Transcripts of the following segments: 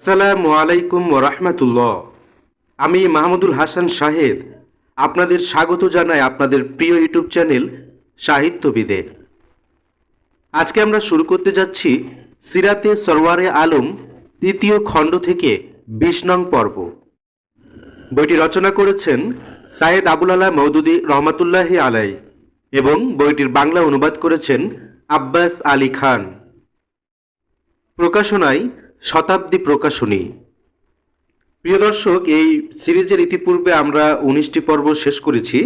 আসসালামু আলাইকুম রহমতুল্লাহ। আমি মাহমুদুল হাসান শাহেদ, আপনাদের স্বাগত জানাই আপনাদের প্রিয় ইউটিউব চ্যানেল সাহিত্যবিদে আজকে আমরা শুরু করতে যাচ্ছি সিরাতে সরওয়ারে আলম তৃতীয় খণ্ড থেকে বিশ নং পর্ব। বইটি রচনা করেছেন সায়েদ আবুল আলা মৌদুদি রহমতুল্লাহি আলাই এবং বইটির বাংলা অনুবাদ করেছেন আব্বাস আলী খান। প্রকাশনায় শতাব্দী প্রকাশনী। প্রিয় দর্শক, এই সিরিজের ইতিপূর্বে আমরা উনিশটি পর্ব শেষ করেছি।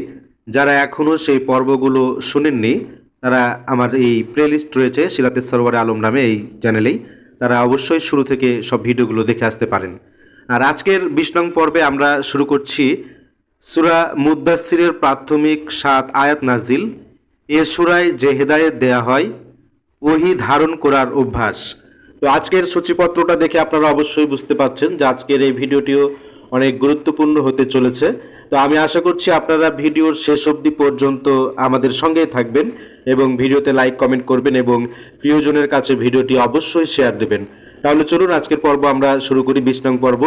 যারা এখনও সেই পর্বগুলো শোনেননি, তারা আমার এই প্লেলিস্ট রয়েছে, সিরাতে সরোয়ার আলম নামে এই চ্যানেলেই তারা অবশ্যই শুরু থেকে সব ভিডিওগুলো দেখে আসতে পারেন। আর আজকের বিশ নং পর্বে আমরা শুরু করছি সুরা মুদাসিরের প্রাথমিক সাত আয়াত নাজিল। এ সুরায় যে হেদায়েত দেয়া হয়, ওহি ধারণ করার অভ্যাস। তো আজকের সূচিপত্রটা দেখে আপনারা অবশ্যই বুঝতে পারছেন যে আজকের এই ভিডিওটিও অনেক গুরুত্বপূর্ণ হতে চলেছে। তো আমি আশা করছি আপনারা ভিডিওর শেষ অবধি পর্যন্ত আমাদের সঙ্গেই থাকবেন এবং ভিডিওতে লাইক, কমেন্ট করবেন এবং প্রিয়জনের কাছে ভিডিওটি অবশ্যই শেয়ার দেবেন। তাহলে চলুন আজকের পর্ব আমরা শুরু করি বিশ নং পর্ব,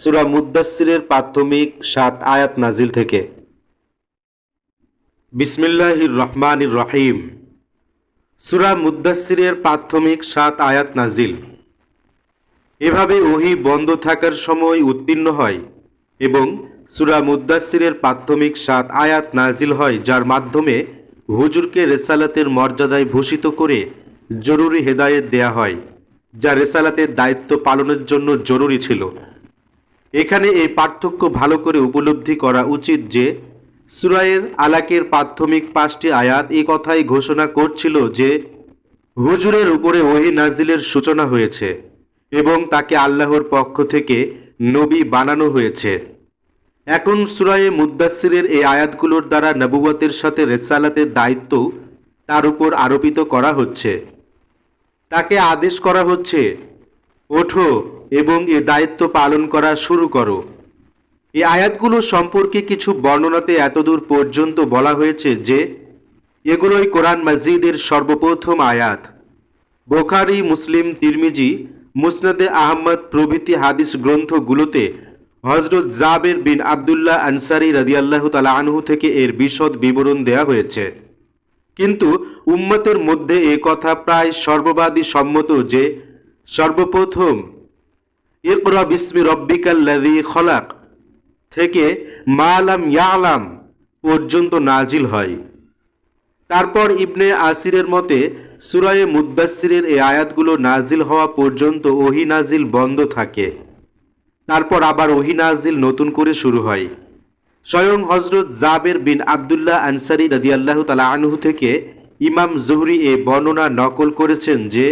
সুরা মুদাসিরের প্রাথমিক সাত আয়াত নাজিল থেকে। বিসমিল্লাহির রহমানির রহিম। সুরা মুদাসিরের প্রাথমিক সাত আয়াত নাজিল এভাবে ওহি বন্ধ থাকার সময় উত্তীর্ণ হয় এবং সুরা মুদাসিরের প্রাথমিক সাত আয়াত নাজিল হয়, যার মাধ্যমে হুজুরকে রেসালাতের মর্যাদায় ভূষিত করে জরুরি হেদায়েত দেয়া হয়, যা রেসালাতের দায়িত্ব পালনের জন্য জরুরি ছিল। এখানে এই পার্থক্য ভালো করে উপলব্ধি করা উচিত যে সুরায়ের আলাকের প্রাথমিক পাঁচটি আয়াত এই কথাই ঘোষণা করছিল যে, হুজুরের উপরে ওহি নাজিলের সূচনা হয়েছে এবং তাকে আল্লাহর পক্ষ থেকে নবী বানানো হয়েছে। এখন সুরায়ে মুদাসিরের এই আয়াতগুলোর দ্বারা নবুবতের সাথে রেসালাতের দায়িত্ব তার উপর আরোপিত করা হচ্ছে। তাকে আদেশ করা হচ্ছে, ওঠো এবং এ দায়িত্ব পালন করা শুরু করো। এই আয়াতগুলো সম্পর্কে কিছু বর্ণনাতে এতদূর পর্যন্ত বলা হয়েছে যে এগুলোই কোরআন মসজিদের সর্বপ্রথম আয়াত। বোখারি, মুসলিম, তিরমিজি, মুসনাদে আহমদ প্রভৃতি হাদিস গ্রন্থগুলোতে হজরত জাবের বিন আবদুল্লাহ আনসারি রাদিয়াল্লাহু তালা আনহু থেকে এর বিশদ বিবরণ দেয়া হয়েছে। কিন্তু উম্মতের মধ্যে এ কথা প্রায় সর্ববাদী সম্মত যে সর্বপ্রথম, ইকরা বিসমি রব্বিকাল্লাযী খলাক থেকে মালাম ইয়ালাম পর্যন্ত নাজিল হয়। তারপর ইবনে আসিরের মতে, সুরায়ে মুদাসিরের এই আয়াতগুলো নাজিল হওয়া পর্যন্ত ওহি নাজিল বন্ধ থাকে। তারপর আবার ওহি নাজিল নতুন করে শুরু হয়। স্বয়ং হজরত জাবের বিন আবদুল্লাহ আনসারি রাদিয়াল্লাহ তালা আনহু থেকে ইমাম জুহরি এ বর্ণনা নকল করেছেন যে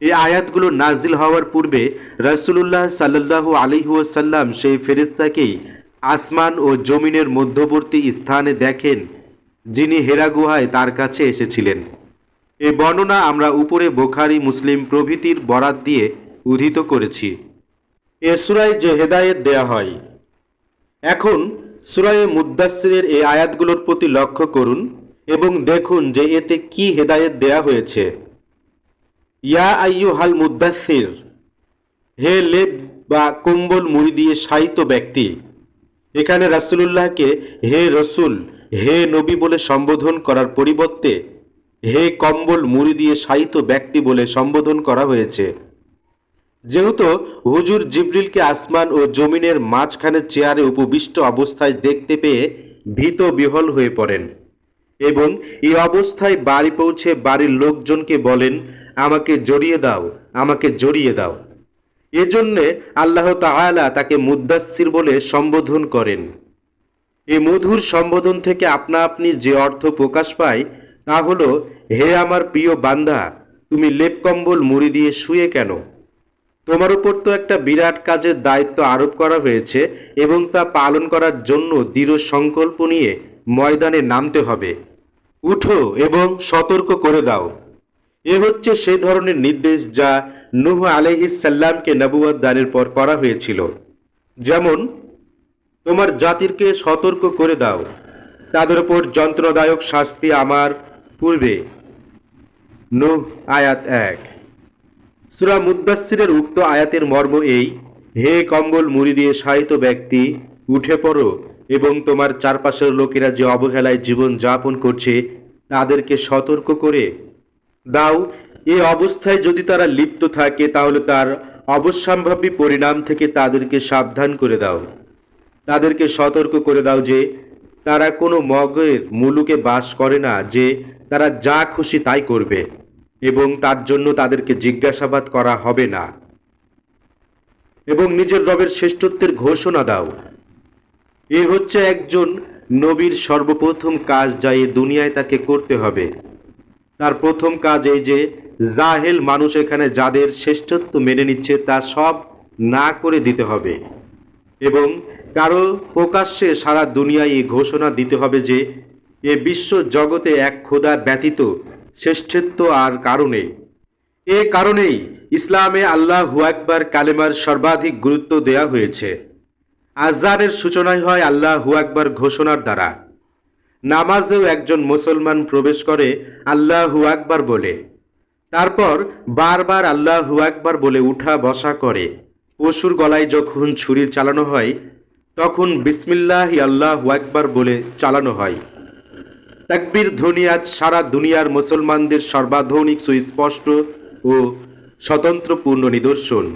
এই আয়াতগুলো নাজিল হওয়ার পূর্বে রাসুলুল্লাহ সাল্লাহ আলিহাসাল্লাম সেই ফেরিস্তাকেই আসমান ও জমিনের মধ্যবর্তী স্থানে দেখেন, যিনি হেরা গুহায় তার কাছে এসেছিলেন। এ বর্ণনা আমরা উপরে বোখারি মুসলিম প্রভৃতির বরাত দিয়ে উদ্ধৃত করেছি। এ সুরায় যে হেদায়েত দেয়া হয়। এখন সুরায়ে মুদাসিরের এই আয়াতগুলোর প্রতি লক্ষ্য করুন এবং দেখুন যে এতে কি হেদায়েত দেয়া হয়েছে। ইয়া আইয়ু হাল মুদাসির হে লেপ বা কম্বল মুড়ি দিয়ে সাহিত্য ব্যক্তি, এখানে রাসুলুল্লাহকে হে রসুল, হে নবী বলে সম্বোধন করার পরিবর্তে, হে কম্বল মুড়ি দিয়ে সাহিত্য ব্যক্তি বলে সম্বোধন করা হয়েছে। যেহেতু হুজুর জিব্রিলকে আসমান ও জমিনের মাঝখানে চেয়ারে উপবিষ্ট অবস্থায় দেখতে পেয়ে ভীত বিহল হয়ে পড়েন এবং এই অবস্থায় বাড়ি পৌঁছে বাড়ির লোকজনকে বলেন আমাকে জড়িয়ে দাও, আমাকে জড়িয়ে দাও। এজন্যে আল্লাহ তাআলা তাকে মুদাসির বলে সম্বোধন করেন। এ মধুর সম্বোধন থেকে আপনা আপনি যে অর্থ প্রকাশ পায় তা হলো, হে আমার প্রিয় বান্দা, তুমি লেপ কম্বল মুড়ি দিয়ে শুয়ে কেন? তোমার উপর তো একটা বিরাট কাজের দায়িত্ব আরোপ করা হয়েছে এবং তা পালন করার জন্য দৃঢ় সংকল্প নিয়ে ময়দানে নামতে হবে। উঠো এবং সতর্ক করে দাও। এ হচ্ছে সেই ধরনের নির্দেশ যা নুহ আলহিসাল্লামকে নবুয়াদ দানের পর করা হয়েছিল। যেমন, তোমার জাতিরকে সতর্ক করে দাও। তাদের উপর যন্ত্রদায়ক শাস্তি আমার পূর্বে। নুহ, আয়াত এক। সুরা মুদাসিরের উক্ত আয়াতের মর্ম এই, হে কম্বল মুড়ি দিয়ে শায়িত ব্যক্তি, উঠে পড়ো এবং তোমার চারপাশের লোকেরা যে অবহেলায় জীবন যাপন করছে, তাদেরকে সতর্ক করে দাও। এই অবস্থায় যদি তারা লিপ্ত থাকে, তাহলে তার অবশ্যম্ভাবী পরিণাম থেকে তাদেরকে সাবধান করে দাও। তাদেরকে সতর্ক করে দাও যে তারা কোনো মগের মুলুকে বাস করে না, যে তারা যা খুশি তাই করবে এবং তার জন্য তাদেরকে জিজ্ঞাসাবাদ করা হবে না। এবং নিজের রবের শ্রেষ্ঠত্বের ঘোষণা দাও। এ হচ্ছে একজন নবীর সর্বপ্রথম কাজ যা এই দুনিয়ায় তাকে করতে হবে। তার প্রথম কাজ এই যে, জাহেল মানুষ এখানে যাদের শ্রেষ্ঠত্ব মেনে নিচ্ছে তা সব না করে দিতে হবে। এবং কারও প্রকাশ্যে সারা দুনিয়ায় এই ঘোষণা দিতে হবে যে, এ বিশ্ব জগতে এক খোদা ব্যতীত শ্রেষ্ঠত্ব আর কারণে এ কারণেই ইসলামে আল্লাহ হুয়াকবার কালেমার সর্বাধিক গুরুত্ব দেয়া হয়েছে। আজানের সূচনাই হয় আল্লাহ হুয়াকবার ঘোষণার দ্বারা। নামাজেও একজন মুসলমান প্রবেশ করে আল্লাহ আকবার বলে। তারপর বারবার আল্লাহ আকবার বলে উঠা বসা করে। পশুর গলায় যখন ছুরি চালানো হয়, তখন বিসমিল্লাহ আল্লাহ আকবার বলে চালানো হয়। তাকবির ধ্বনি আজ সারা দুনিয়ার মুসলমানদের সর্বাধুনিক, সুস্পষ্ট ও স্বতন্ত্রপূর্ণ নিদর্শন।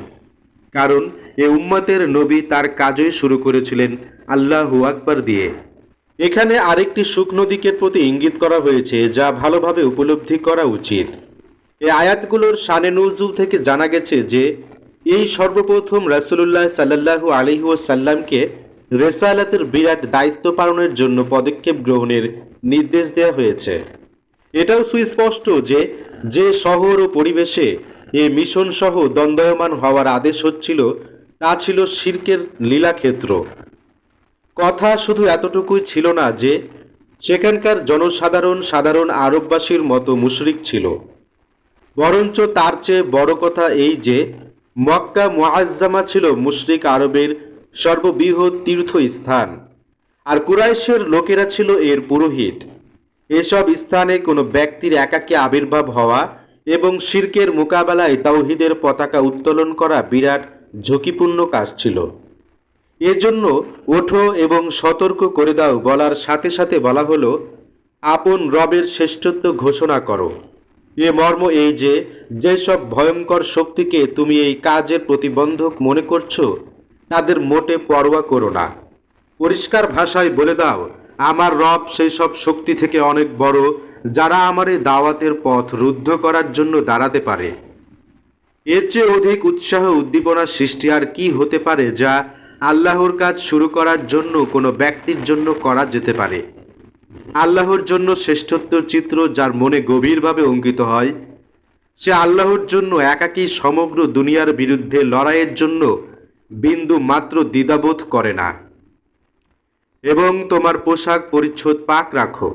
কারণ এ উম্মতের নবী তার কাজই শুরু করেছিলেন আল্লাহু আকবার দিয়ে। এখানে আরেকটি শুকনো দিকের প্রতি ইঙ্গিত করা হয়েছে, যা ভালোভাবে উপলব্ধি করা উচিত। এই আয়াতগুলোর শানে নজরুল থেকে জানা গেছে যে, এই সর্বপ্রথম রাসুলুল্লাহ সাল্লাহু আলিহু সাল্লামকে রেসালাতের বিরাট দায়িত্ব পালনের জন্য পদক্ষেপ গ্রহণের নির্দেশ দেওয়া হয়েছে। এটাও সুস্পষ্ট যে যে শহর ও পরিবেশে এ মিশন সহ দ্বন্দ্বয়মান হওয়ার আদেশ হচ্ছিল, তা ছিল শির্কের লীলাক্ষেত্র। কথা শুধু এতটুকুই ছিল না যে সেখানকার জনসাধারণ সাধারণ আরববাসীর মতো মুশরিক ছিল। বরঞ্চ তার চেয়ে বড় কথা এই যে, মক্কা মুআজ্জামা ছিল মুশরিক আরবের সর্ববৃহৎ তীর্থস্থান, আর কুরাইশের লোকেরা ছিল এর পুরোহিত। এসব স্থানে কোনো ব্যক্তির একাকী আবির্ভাব হওয়া এবং শির্কের মোকাবেলায় তাওহিদের পতাকা উত্তোলন করা বিরাট ঝুঁকিপূর্ণ কাজ ছিল। এজন্য ওঠো এবং সতর্ক করে দাও বলার সাথে সাথে বলা হলো, আপন রবের শ্রেষ্ঠত্ব ঘোষণা করো। এ মর্ম এই যে, যেসব ভয়ঙ্কর শক্তিকে তুমি এই কাজের প্রতিবন্ধক মনে করছ, তাদের মোটে পরোয়া করো না। পরিষ্কার ভাষায় বলে দাও, আমার রব সেই সব শক্তি থেকে অনেক বড়, যারা আমার এই দাওয়াতের পথ রুদ্ধ করার জন্য দাঁড়াতে পারে। এর চেয়ে অধিক উৎসাহ উদ্দীপনার সৃষ্টি আর কি হতে পারে যা আল্লাহর কাজ শুরু করার জন্য কোনো ব্যক্তির জন্য করা যেতে পারে। আল্লাহর জন্য শ্রেষ্ঠত্ব চিত্র যার মনে গভীরভাবে অঙ্কিত হয়, সে আল্লাহর জন্য একাকী সমগ্র দুনিয়ার বিরুদ্ধে লড়াইয়ের জন্য বিন্দু মাত্র দ্বিধাবোধ করে না। এবং তোমার পোশাক পরিচ্ছদ পাক রাখো।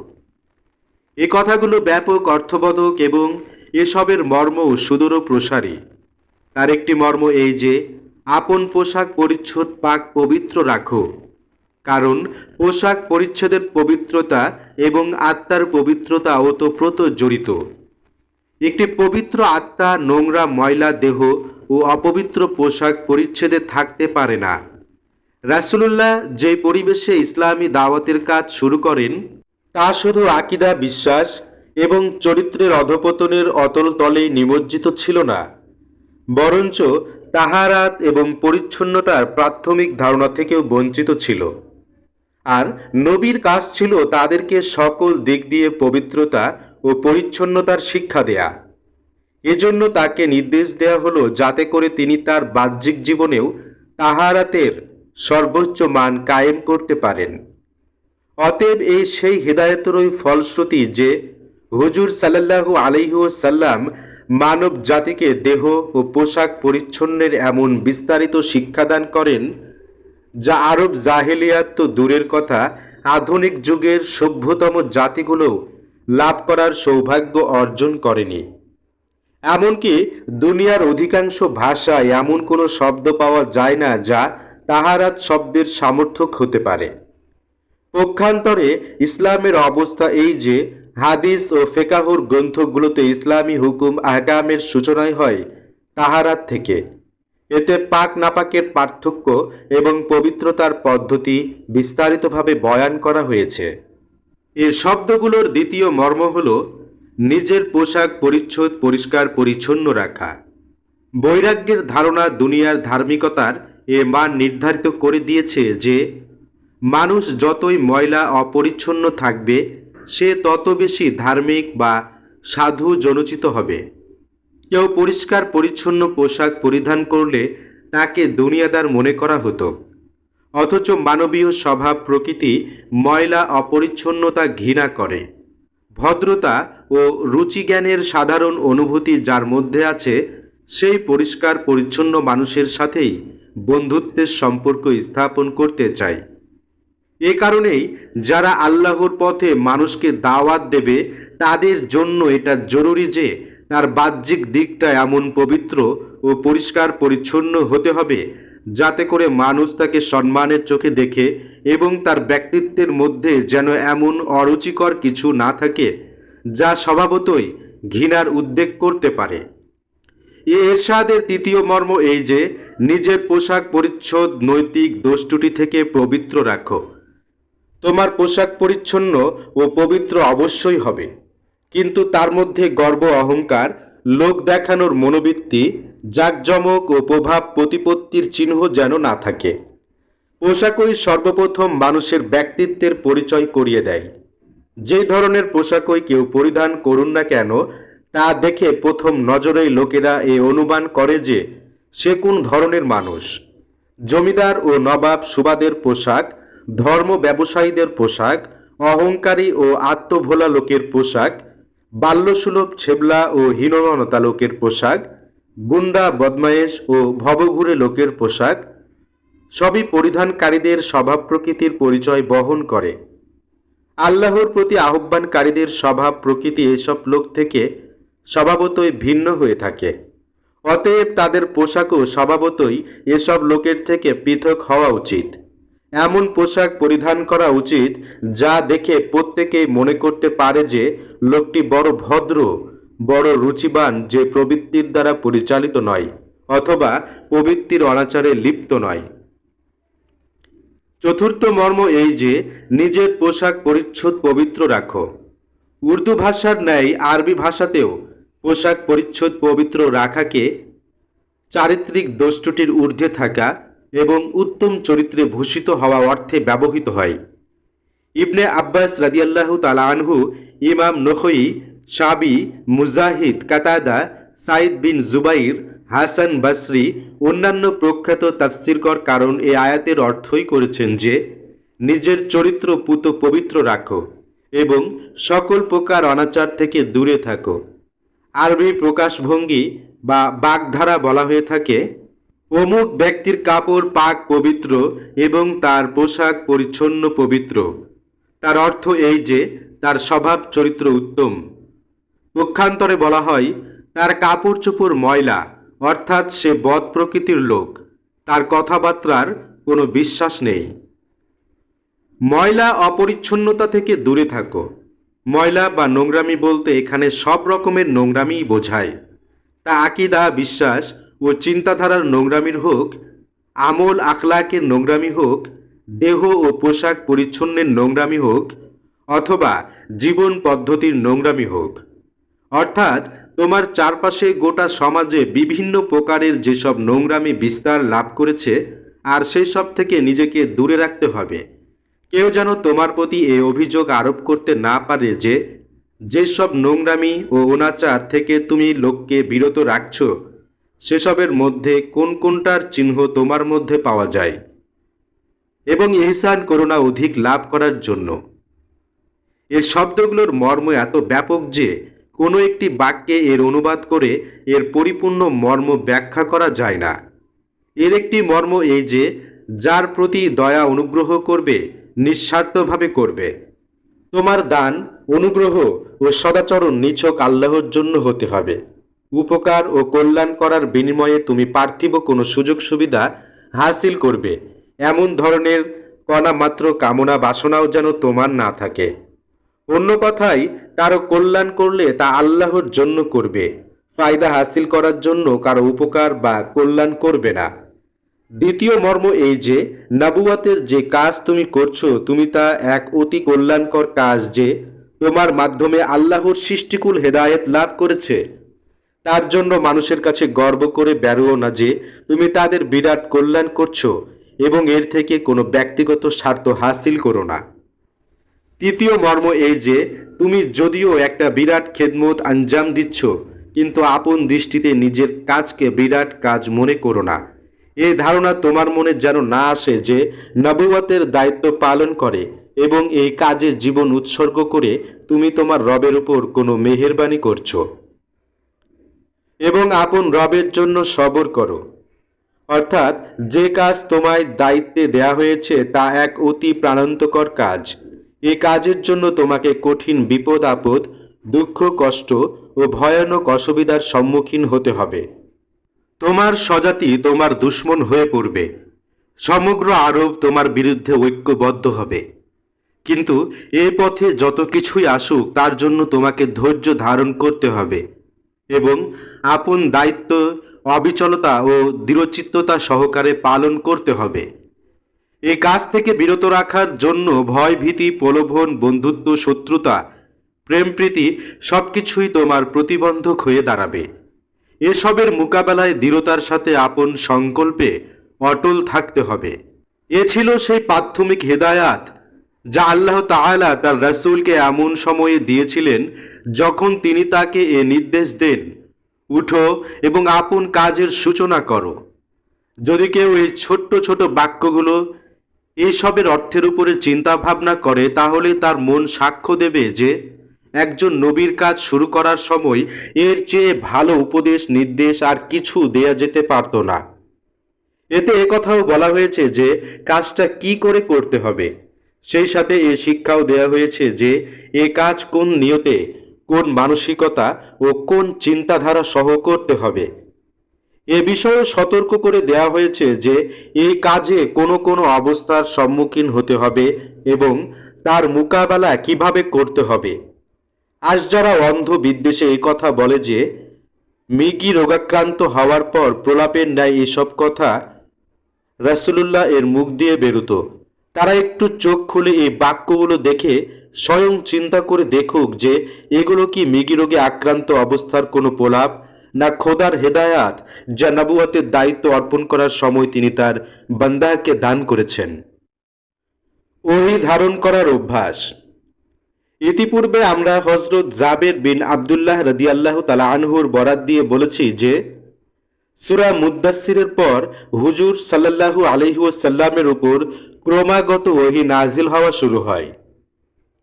এ কথাগুলো ব্যাপক অর্থবোধক এবং এসবের মর্মও সুদূর প্রসারী তার একটি মর্ম এই যে আপন পোশাক পরিচ্ছদ পাক পবিত্র রাখো। কারণ পোশাক পরিচ্ছদের পবিত্রতা এবং আত্মার পবিত্রতা ওতপ্রোত জড়িত। একটি পবিত্র আত্মা নোংরা ময়লা দেহ ও অপবিত্র পোশাক পরিচ্ছেদে থাকতে পারে না। রাসুলুল্লাহ যে পরিবেশে ইসলামী দাওয়াতের কাজ শুরু করেন, তা শুধু আকিদা বিশ্বাস এবং চরিত্রের অধপতনের অতল তলে নিমজ্জিত ছিল না, বরঞ্চ তাহারাত এবং পরিচ্ছন্নতার প্রাথমিক ধারণা থেকেও বঞ্চিত ছিল। আর নবীর কাজ ছিল তাদেরকে সকল দিক দিয়ে পবিত্রতা ও পরিচ্ছন্নতার শিক্ষা দেয়া। এজন্য তাকে নির্দেশ দেওয়া হলো যাতে করে তিনি তার বাহ্যিক জীবনেও তাহারাতের সর্বোচ্চ মান কায়েম করতে পারেন। অতএব এই সেই হেদায়তেরই ফলশ্রুতি যে হুজুর সাল্লাল্লাহু আলাইহি সাল্লাম মানব জাতিকে দেহ ও পোশাক পরিচ্ছন্নের এমন বিস্তারিত শিক্ষাদান করেন, যা আরব জাহেলিয়াত তো দূরের কথা, আধুনিক যুগের সভ্যতম জাতিগুলো লাভ করার সৌভাগ্য অর্জন করেনি। এমনকি দুনিয়ার অধিকাংশ ভাষায় এমন কোনো শব্দ পাওয়া যায় না যা তাহারাত শব্দের সামর্থক হতে পারে। পক্ষান্তরে ইসলামের অবস্থা এই যে হাদিস ও ফেকাহুর গ্রন্থগুলোতে ইসলামী হুকুম, আহকামের সূচনাই হয় তাহারাত থেকে। এতে পাক নাপাকের পার্থক্য এবং পবিত্রতার পদ্ধতি বিস্তারিতভাবে বয়ান করা হয়েছে। এ শব্দগুলোর দ্বিতীয় মর্ম হল নিজের পোশাক পরিচ্ছদ পরিষ্কার পরিচ্ছন্ন রাখা। বৈরাগ্যের ধারণা দুনিয়ার ধার্মিকতার এ মান নির্ধারিত করে দিয়েছে যে, মানুষ যতই ময়লা অপরিচ্ছন্ন থাকবে সে তত বেশি ধার্মিক বা সাধু জনচিত হবে। কেউ পরিষ্কার, পরিচ্ছন্ন পোশাক পরিধান করলে তাকে দুনিয়াদার মনে করা হতো। অথচ মানবীয় স্বভাব প্রকৃতি ময়লা অপরিচ্ছন্নতা ঘৃণা করে। ভদ্রতা ও রুচিজ্ঞানের সাধারণ অনুভূতি যার মধ্যে আছে, সেই পরিষ্কার, পরিচ্ছন্ন মানুষের সাথেই বন্ধুত্বের সম্পর্ক স্থাপন করতে চায়। এ কারণেই যারা আল্লাহর পথে মানুষকে দাওয়াত দেবে, তাদের জন্য এটা জরুরি যে তার বাহ্যিক দিকটা এমন পবিত্র ও পরিষ্কার পরিচ্ছন্ন হতে হবে, যাতে করে মানুষ তাকে সম্মানের চোখে দেখে এবং তার ব্যক্তিত্বের মধ্যে যেন এমন অরুচিকর কিছু না থাকে, যা স্বভাবতই ঘৃণার উদ্বেগ করতে পারে। এ এরশাদের তৃতীয় মর্ম এই যে, নিজের পোশাক পরিচ্ছদ, নৈতিক দোষটুটি থেকে পবিত্র রাখো। তোমার পোশাক পরিচ্ছন্ন ও পবিত্র অবশ্যই হবে। কিন্তু তার মধ্যে গর্ব অহংকার, লোক দেখানোর মনোবৃত্তি, জাকজমক ও প্রভাব প্রতিপত্তির চিহ্ন যেন না থাকে। পোশাকই সর্বপ্রথম মানুষের ব্যক্তিত্বের পরিচয় করিয়ে দেয়। যে ধরনের পোশাকই কেউ পরিধান করুন না কেন, তা দেখে প্রথম নজরেই লোকেরা এ অনুমান করে যে সে কোন ধরনের মানুষ। জমিদার ও নবাব সুবাদের পোশাক ধর্ম ব্যবসায়ীদের পোশাক, অহংকারী ও আত্মভোলা লোকের পোশাক, বাল্যসুলভ ছেবলা ও হীনমনতা লোকের পোশাক, গুন্ডা, বদমায়েশ ও ভবঘুরে লোকের পোশাক, সবই পরিধানকারীদের স্বভাব প্রকৃতির পরিচয় বহন করে। আল্লাহর প্রতি আহ্বানকারীদের স্বভাব প্রকৃতি এসব লোক থেকে স্বভাবতই ভিন্ন হয়ে থাকে। অতএব তাদের পোশাকও স্বভাবতই এসব লোকের থেকে পৃথক হওয়া উচিত। এমন পোশাক পরিধান করা উচিত যা দেখে প্রত্যেকেই মনে করতে পারে যে লোকটি বড় ভদ্র, বড় রুচিবান, যে প্রবৃত্তির দ্বারা পরিচালিত নয়, অথবা প্রবৃত্তির অনাচারে লিপ্ত নয়। চতুর্থ মর্ম এই যে নিজের পোশাক পরিচ্ছদ পবিত্র রাখো। উর্দু ভাষার ন্যায় আরবি ভাষাতেও পোশাক পরিচ্ছদ পবিত্র রাখাকে চারিত্রিক দোষটুটির ঊর্ধ্বে থাকা এবং উত্তম চরিত্রে ভূষিত হওয়া অর্থে ব্যবহৃত হয়। ইবনে আব্বাস রাদিয়াল্লাহু তালা আনহু, ইমাম নখই, সাবি, মুজাহিদ, কাতাদা সাইদ বিন জুবাইর, হাসান বাসরি, অন্যান্য প্রখ্যাত তাফসিরকর কারণ এই আয়াতের অর্থই করেছেন যে, নিজের চরিত্র পুত পবিত্র রাখো এবং সকল প্রকার অনাচার থেকে দূরে থাকো। আরবি প্রকাশভঙ্গি বা বাগধারা বলা হয়ে থাকে অমুক ব্যক্তির কাপড় পাক পবিত্র এবং তার পোশাক পরিচ্ছন্ন পবিত্র। তার অর্থ এই যে, তার স্বভাব চরিত্র উত্তম। পক্ষান্তরে বলা হয়, তার কাপড় চোপড় ময়লা, অর্থাৎ সে বদ প্রকৃতির লোক। তার কথাবার্তার কোনো বিশ্বাস নেই। ময়লা অপরিচ্ছন্নতা থেকে দূরে থাকো। ময়লা বা নোংরামি বলতে এখানে সব রকমের নোংরামিই বোঝায়। তা আকিদা, বিশ্বাস ও চিন্তাধারার নোংরামির হোক, আমল আখলাকের নোংরামি হোক, দেহ ও পোশাক পরিচ্ছন্নের নোংরামি হোক, অথবা জীবন পদ্ধতির নোংরামি হোক। অর্থাৎ তোমার চারপাশে গোটা সমাজে বিভিন্ন প্রকারের যেসব নোংরামি বিস্তার লাভ করেছে, আর সেই সব থেকে নিজেকে দূরে রাখতে হবে। কেউ যেন তোমার প্রতি এ অভিযোগ আরোপ করতে না পারে যে, যেসব নোংরামি ও অনাচার থেকে তুমি লোককে বিরত রাখছো সেসবের মধ্যে কোন কোনটার চিহ্ন তোমার মধ্যে পাওয়া যায়? এবং ইহসান করোনা অধিক লাভ করার জন্য। এর শব্দগুলোর মর্ম এত ব্যাপক যে, কোনো একটি বাক্যে এর অনুবাদ করে এর পরিপূর্ণ মর্ম ব্যাখ্যা করা যায় না। এর একটি মর্ম এই যে, যার প্রতি দয়া অনুগ্রহ করবে, নিঃস্বার্থভাবে করবে। তোমার দান, অনুগ্রহ ও সদাচরণ নিছক আল্লাহর জন্য হতে হবে। উপকার ও কল্যাণ করার বিনিময়ে তুমি পার্থিব কোনো সুযোগ সুবিধা হাসিল করবে। এমন ধরনের কণা মাত্র কামনা বাসনাও যেন তোমার না থাকে। অন্য কথায়, কারও কল্যাণ করলে তা আল্লাহর জন্য করবে। ফায়দা হাসিল করার জন্য কারও উপকার বা কল্যাণ করবে না। দ্বিতীয় মর্ম এই যে, নাবুয়াতের যে কাজ তুমি করছ, তুমি তা এক অতি কল্যাণকর কাজ যে, তোমার মাধ্যমে আল্লাহর সৃষ্টিকুল হেদায়েত লাভ করেছে। তার জন্য মানুষের কাছে গর্ব করে বেরোও না যে, তুমি তাদের বিরাট কল্যাণ করছ এবং এর থেকে কোনো ব্যক্তিগত স্বার্থ হাসিল করো না। তৃতীয় মর্ম এই যে, তুমি যদিও একটা বিরাট খেদমত আঞ্জাম দিচ্ছ, কিন্তু আপন দৃষ্টিতে নিজের কাজকে বিরাট কাজ মনে করো না। এই ধারণা তোমার মনে যেন না আসে যে নবুয়াতের দায়িত্ব পালন করে এবং এই কাজে জীবন উৎসর্গ করে তুমি তোমার রবের উপর কোনো মেহেরবানি করছ। এবং আপন রবের জন্য সবর করো। অর্থাৎ যে কাজ তোমায় দায়িত্বে দেয়া হয়েছে তা এক অতি প্রাণান্তকর কাজ। এ কাজের জন্য তোমাকে কঠিন বিপদ, আপদ, দুঃখ, কষ্ট ও ভয়ানক অসুবিধার সম্মুখীন হতে হবে। তোমার স্বজাতি তোমার দুশ্মন হয়ে পড়বে। সমগ্র আরব তোমার বিরুদ্ধে ঐক্যবদ্ধ হবে। কিন্তু এ পথে যত কিছুই আসুক, তার জন্য তোমাকে ধৈর্য ধারণ করতে হবে। এবং আপন দায়িত্ব, অবিচলতা ও দৃঢ়চিত্ততা সহকারে পালন করতে হবে। এই কাজ থেকে বিরত রাখার জন্য ভয়, ভীতি, প্রলোভন, বন্ধুত্ব, শত্রুতা, প্রেমপ্রীতি সব কিছুই তোমার প্রতিবন্ধক হয়ে দাঁড়াবে। এসবের মোকাবেলায় দৃঢ়তার সাথে আপন সংকল্পে অটল থাকতে হবে। এ ছিল সেই প্রাথমিক হেদায়াত যা আল্লাহ তাআলা তার রাসূলকে এমন সময়ে দিয়েছিলেন যখন তিনি তাকে এ নির্দেশ দেন, উঠো এবং আপন কাজের সূচনা করো। যদি কেউ এই ছোট্ট ছোট বাক্যগুলো এইসবের অর্থের উপরে চিন্তা ভাবনা করে, তাহলে তার মন সাক্ষ্য দেবে যে একজন নবীর কাজ শুরু করার সময় এর চেয়ে ভালো উপদেশ, নির্দেশ আর কিছু দেয়া যেতে পারত না। এতে একথাও বলা হয়েছে যে কাজটা কি করে করতে হবে। সেই সাথে এ শিক্ষাও দেয়া হয়েছে যে এ কাজ কোন নিয়তে কোন মানসিকতা ও কোন চিন্তাধারা সহ করতে হবে। এ বিষয়ে সতর্ক করে দেয়া হয়েছে যে এই কাজে কোনো কোনো অবস্থার সম্মুখীন হতে হবে এবং তার মোকাবেলা কীভাবে করতে হবে। আজ যারা অন্ধ বিদ্বেষে এই কথা বলে যে, মৃগী রোগাক্রান্ত হওয়ার পর প্রলাপের ন্যায় এসব কথা রাসূলুল্লাহ এর মুখ দিয়ে বেরোতো, তারা একটু চোখ খুলে এই বাক্যগুলো দেখে স্বয়ং চিন্তা করে দেখুক যে এগুলো কি মৃগী রোগে আক্রান্ত অবস্থার কোনো প্রলাপ, না খোদার হেদায়াত যা নবুয়াতের দায়িত্ব অর্পণ করার সময় তিনি তার বান্দাকে দান করেছেন। ওহি ধারণ করার অভ্যাস। ইতিপূর্বে আমরা হজরত জাবের বিন আবদুল্লাহ রদিয়াল্লাহ তালা আনহুর বরাত দিয়ে বলেছি যে, সুরা মুদাসিরের পর হুজুর সাল্লাল্লাহু আলহিউসাল্লামের উপর ক্রমাগত ওহি নাজিল হওয়া শুরু হয়।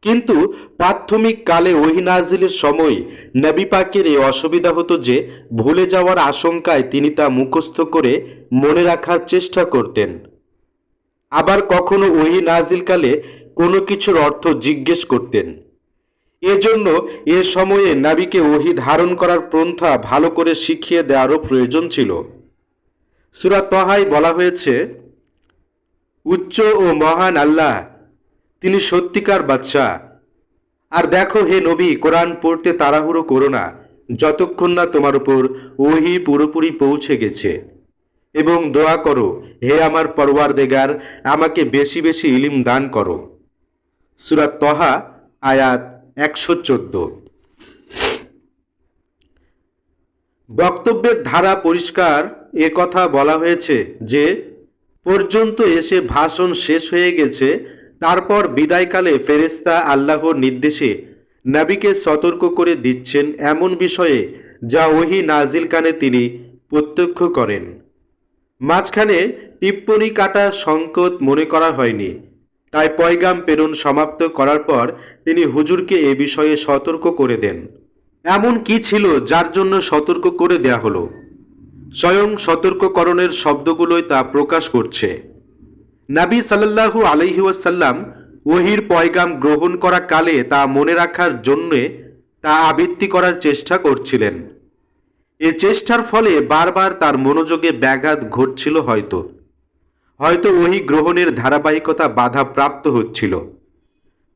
কিন্তু প্রাথমিক কালে ওহি নাজিলের সময় নবী পাকের এই অসুবিধা হতো যে ভুলে যাওয়ার আশঙ্কায় তিনি তা মুখস্থ করে মনে রাখার চেষ্টা করতেন। আবার কখনো ওহি নাজিলকালে কোনো কিছুর অর্থ জিজ্ঞেস করতেন। এজন্য এ সময়ে নাবিকে ওহি ধারণ করার পন্থা ভালো করে শিখিয়ে দেওয়ারও প্রয়োজন ছিল। সুরা তহাই বলা হয়েছে, উচ্চ ও মহান আল্লাহ তিনি সত্যিকার বাচ্চা আর দেখো হে নবী, কোরআন পড়তে তাড়াহুড়ো করো না, যতক্ষণ না তোমার উপর ওহি পুরোপুরি পৌঁছে গেছে। এবং দোয়া করো, হে আমার পরওয়ার দেগার আমাকে বেশি বেশি ইলিম দান করো। সুরাত তহা, আয়াত একশো চোদ্দ। বক্তব্যের ধারা পরিষ্কার, এ কথা বলা হয়েছে যে, পর্যন্ত এসে ভাষণ শেষ হয়ে গেছে তারপর বিদায়কালে ফেরেস্তা আল্লাহর নির্দেশে নাবিকে সতর্ক করে দিচ্ছেন এমন বিষয়ে যা ওহি নাজিল কানে তিনি প্রত্যক্ষ করেন। মাঝখানে টিপ্পনি কাটা সংকট মনে করা হয়নি। তাই পয়গাম প্রেরণ সমাপ্ত করার পর তিনি হুজুরকে এ বিষয়ে সতর্ক করে দেন। এমন কি ছিল যার জন্য সতর্ক করে দেয়া হলো? স্বয়ং সতর্ককরণের শব্দগুলোই তা প্রকাশ করছে। নাবী সাল্লাল্লাহু আলহি ওয়াসাল্লাম ওহির পয়গাম গ্রহণ করা কালে তা মনে রাখার জন্যে তা আবৃত্তি করার চেষ্টা করছিলেন। এ চেষ্টার ফলে বারবার তার মনোযোগে ব্যাঘাত ঘটছিল হয়তো। হয়তো ওহি গ্রহণের ধারাবাহিকতা বাধা প্রাপ্ত হচ্ছিল।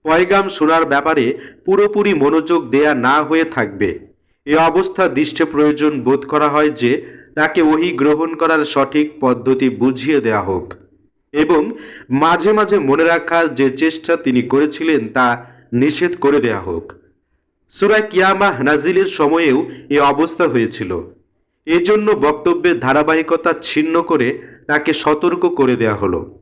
পয়গাম শোনার ব্যাপারে পুরোপুরি মনোযোগ দেয়া না হয়ে থাকবে। এ অবস্থা দৃষ্টে প্রয়োজন বোধ করা হয় যে তাকে ওহি গ্রহণ করার সঠিক পদ্ধতি বুঝিয়ে দেয়া হোক। এবং মাঝে মাঝে মনে রাখার যে চেষ্টা তিনি করেছিলেন তা নিষেধ করে দেয়া হোক। সুরা কিয়ামা নাজিলের সময়েও এ অবস্থা হয়েছিল। এজন্য বক্তব্যের ধারাবাহিকতা ছিন্ন করে তাকে সতর্ক করে দেয়া হলো।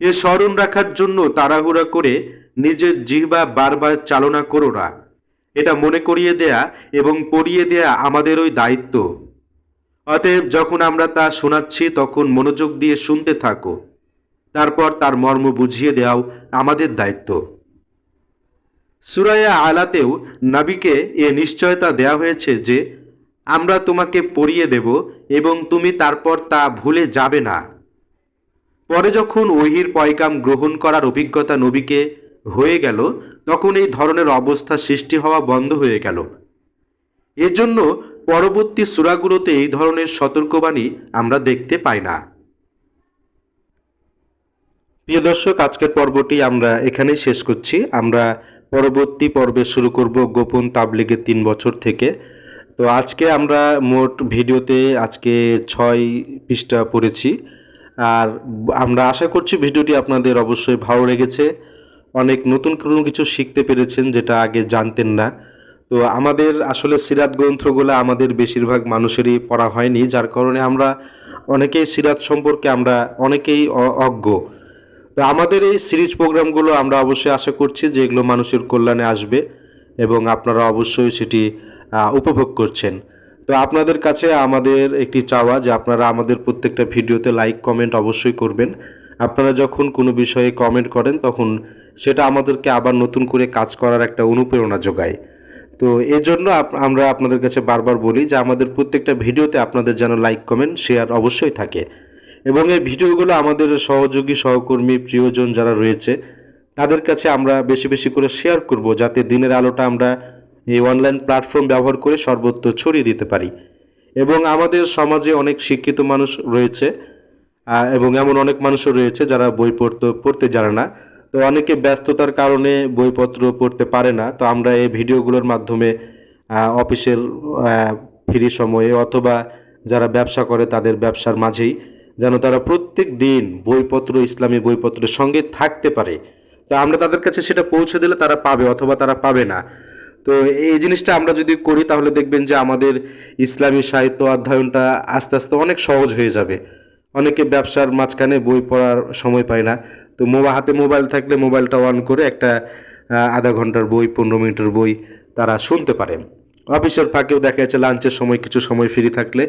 এ স্মরণ রাখার জন্য তাড়াহুড়া করে নিজের জিহ্বা বারবার চালনা করো না। এটা মনে করিয়ে দেয়া এবং পড়িয়ে দেয়া আমাদেরই দায়িত্ব। অতএব যখন আমরা তা শোনাচ্ছি, তখন মনোযোগ দিয়ে শুনতে থাকো। তারপর তার মর্ম বুঝিয়ে দেওয়াও আমাদের দায়িত্ব। সুরায়া আলাতেও নাবিকে এ নিশ্চয়তা দেয়া হয়েছে যে, আমরা তোমাকে পড়িয়ে দেব এবং তুমি তারপর তা ভুলে যাবে না। পরে যখন ওহির পয়গাম গ্রহণ করার অভিজ্ঞতা নবীকে হয়ে গেল, তখন এই ধরনের অবস্থা সৃষ্টি হওয়া বন্ধ হয়ে গেল। এজন্য পরবর্তী সূরাগুলোতে এই ধরনের সতর্কবাণী আমরা দেখতে পাই না। প্রিয় দর্শক, আজকের পর্বটি আমরা এখানেই শেষ করছি। আমরা পরবর্তী পর্বে শুরু করব গোপন তাবলিগের তিন বছর থেকে। তো আজকে আমরা মোট ভিডিওতে আজকে ছয় পৃষ্ঠা পড়েছি। আর আমরা আশা করছি ভিডিওটি আপনাদের অবশ্যই ভালো লেগেছে। অনেক নতুন কোনো কিছু শিখতে পেরেছেন যেটা আগে জানতেন না। তো আমাদের আসলে সিরাত গ্রন্থগুলো আমাদের বেশিরভাগ মানুষেরই পড়া হয়নি, যার কারণে আমরা অনেকেই সিরাত সম্পর্কে আমরা অনেকেই অজ্ঞ। তো আমাদের এই সিরিজ প্রোগ্রামগুলো আমরা অবশ্যই আশা করছি যে এগুলো মানুষের কল্যাণে আসবে এবং আপনারা অবশ্যই সেটি উপভোগ করছেন। তো আপনাদের কাছে আমাদের একটি চাওয়া যে আপনারা আমাদের প্রত্যেকটা ভিডিওতে লাইক, কমেন্ট অবশ্যই করবেন। আপনারা যখন কোনো বিষয়ে কমেন্ট করেন তখন সেটা আমাদেরকে আবার নতুন করে কাজ করার একটা অনুপ্রেরণা যোগায়। তো এই জন্য আমরা আপনাদের কাছে বারবার বলি যে আমাদের প্রত্যেকটা ভিডিওতে আপনাদের যেন লাইক, কমেন্ট, শেয়ার অবশ্যই থাকে। এবং এই ভিডিওগুলো আমাদের সহযোগী, সহকর্মী, প্রিয়জন যারা রয়েছে, তাদের কাছে আমরা বেশি বেশি করে শেয়ার করব যাতে দিনের আলোটা আমরা এই অনলাইন প্ল্যাটফর্ম ব্যবহার করে সর্বত্র ছড়িয়ে দিতে পারি। এবং আমাদের সমাজে অনেক শিক্ষিত মানুষ রয়েছে এবং এমন অনেক মানুষও রয়েছে যারা বই পড়তে পড়তে জানে না। তো অনেকে ব্যস্ততার কারণে বইপত্র পড়তে পারে না। তো আমরা এই ভিডিওগুলোর মাধ্যমে অফিসের ফ্রি সময়ে অথবা যারা ব্যবসা করে তাদের ব্যবসার মাঝেই যেন তারা প্রত্যেক দিন বইপত্র, ইসলামী বইপত্রের সঙ্গে থাকতে পারে। তো আমরা তাদের কাছে সেটা পৌঁছে দিলে তারা পাবে অথবা তারা পাবে না। তো এই জিনিসটা আমরা যদি করি তাহলে দেখবেন যে আমাদের ইসলামী সাহিত্য অধ্যয়নটা আস্তে আস্তে অনেক সহজ হয়ে যাবে। অনেকে ব্যবসার মাঝখানে বই পড়ার সময় পায় না। তো মোবা, হাতে মোবাইল থাকলে মোবাইলটা অন করে একটা আধা ঘণ্টার বই, পনেরো মিনিটের বই তারা শুনতে পারে। অফিসের ফাঁকেও দেখা যাচ্ছে লাঞ্চের সময় কিছু সময় ফ্রি থাকলে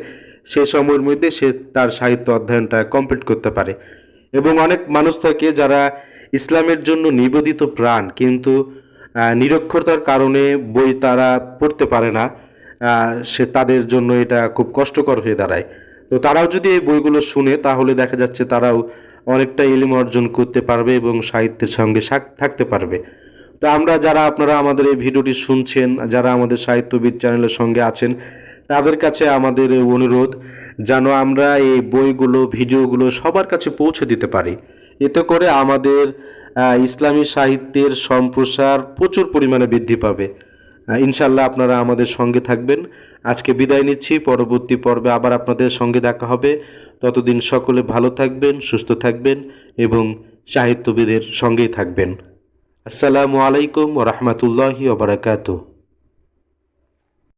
সেই সময়ের মধ্যে সে তার সাহিত্য অধ্যয়নটা কমপ্লিট করতে পারে। এবং অনেক মানুষ থাকে যারা ইসলামের জন্য নিবেদিত প্রাণ কিন্তু নিরক্ষরতার কারণে বই তারা পড়তে পারে না। সে তাদের জন্য এটা খুব কষ্টকর হয়ে দাঁড়ায়। তো তারাও যদি এই বইগুলো শুনে, তাহলে দেখা যাচ্ছে তারাও অনেকটা ইলিম অর্জন করতে পারবে এবং সাহিত্যের সঙ্গে থাকতে পারবে। তো আমরা যারা আপনারা আমাদের এই ভিডিওটি শুনছেন, যারা আমাদের সাহিত্যবিদ চ্যানেলের সঙ্গে আছেন, তাদের কাছে আমাদের অনুরোধ যেন আমরা এই বইগুলো, ভিডিওগুলো সবার কাছে পৌঁছে দিতে পারি। এতে করে আমাদের ইসলামী সাহিত্যের সম্প্রসার প্রচুর পরিমাণে বৃদ্ধি পাবে। ইনশাল্লাহ আপনারা আমাদের সঙ্গে থাকবেন। আজকে বিদায় নিচ্ছি, পরবর্তী পর্বে আবার আপনাদের সঙ্গে দেখা হবে। ততদিন সকলে ভালো থাকবেন, সুস্থ থাকবেন এবং সাহিত্যবিদের সঙ্গেই থাকবেন। আসসালামু আলাইকুম রহমতুল্লাহি ওবরাকাতুহ